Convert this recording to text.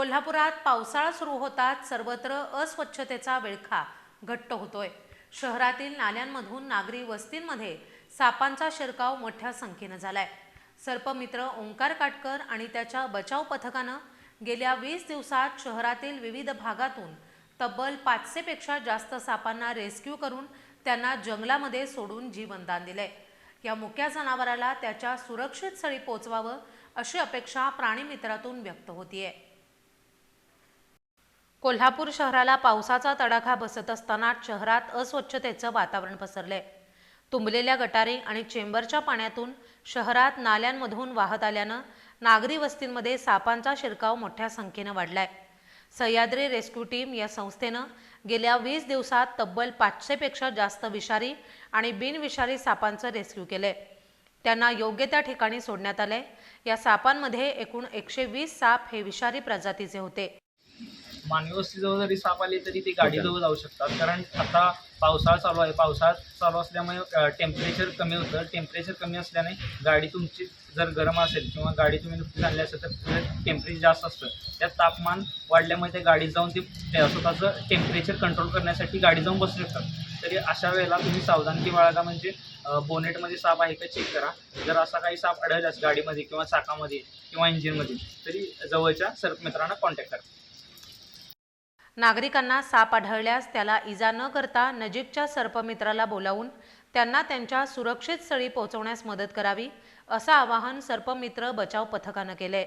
कोल्हापुरात पावसाळा सुरू होताच सर्वत्र अस्वच्छतेचा विळखा घट्ट होतोय. शहरातील नाल्यांमधून नागरी वस्तींमध्ये सापांचा शिरकाव मोठ्या संख्येनं झालाय. सर्पमित्र ओंकार काटकर आणि त्याच्या बचाव पथकानं गेल्या वीस दिवसात शहरातील विविध भागातून तब्बल पाचशेपेक्षा जास्त सापांना रेस्क्यू करून त्यांना जंगलामध्ये सोडून जीवनदान दिले या मुक्या जनावराला त्याच्या सुरक्षित स्थळी पोचवावं अशी अपेक्षा प्राणीमित्रातून व्यक्त होतीये. कोल्हापूर शहराला पावसाचा तडाखा बसत असताना शहरात अस्वच्छतेचं वातावरण पसरलंय तुंबलेल्या गटारी आणि चेंबरच्या पाण्यातून शहरात नाल्यांमधून वाहत आल्यानं नागरी वस्तींमध्ये सापांचा शिरकाव मोठ्या संख्येनं वाढलाय. सह्याद्री रेस्क्यू टीम या संस्थेनं गेल्या वीस दिवसात तब्बल पाचशेपेक्षा जास्त विषारी आणि बिनविषारी सापांचं रेस्क्यू केलंय. त्यांना योग्य त्या ठिकाणी सोडण्यात आलंय. या सापांमध्ये एकूण एकशे वीस साप हे विषारी प्रजातीचे होते. मानवी वस्तीजवळ जरी साप आले तरी ते गाडीजवळ जाऊ शकतात. कारण आता पावसाळा चालू आहे. पावसाळा चालू असल्यामुळे टेम्परेचर कमी होतं. टेम्परेचर कमी असल्याने गाडी तुमची जर गरम असेल किंवा गाडी तुम्ही नुकतीच आणली असेल तर टेम्परेचर जास्त असतं. त्यात तापमान वाढल्यामुळे ते गाडीत जाऊन ते स्वतःचं टेम्परेचर कंट्रोल करण्यासाठी गाडी जाऊन बसू शकतात. तरी अशा वेळेला तुम्ही सावधानगी बाळगा म्हणजे बोनेटमध्ये साप आहे का चेक करा. जर असा काही साप आढळल्यास गाडीमध्ये किंवा चाकामध्ये किंवा इंजिनमध्ये तरी जवळच्या सर्पमित्रांना कॉन्टॅक्ट करा. नागरिकांना साप आढळल्यास त्याला इजा न करता नजीकच्या सर्पमित्राला बोलावून त्यांना त्यांच्या सुरक्षित स्थळी पोहोचवण्यास मदत करावी असं आवाहन सर्पमित्र बचाव पथकानं केलंय.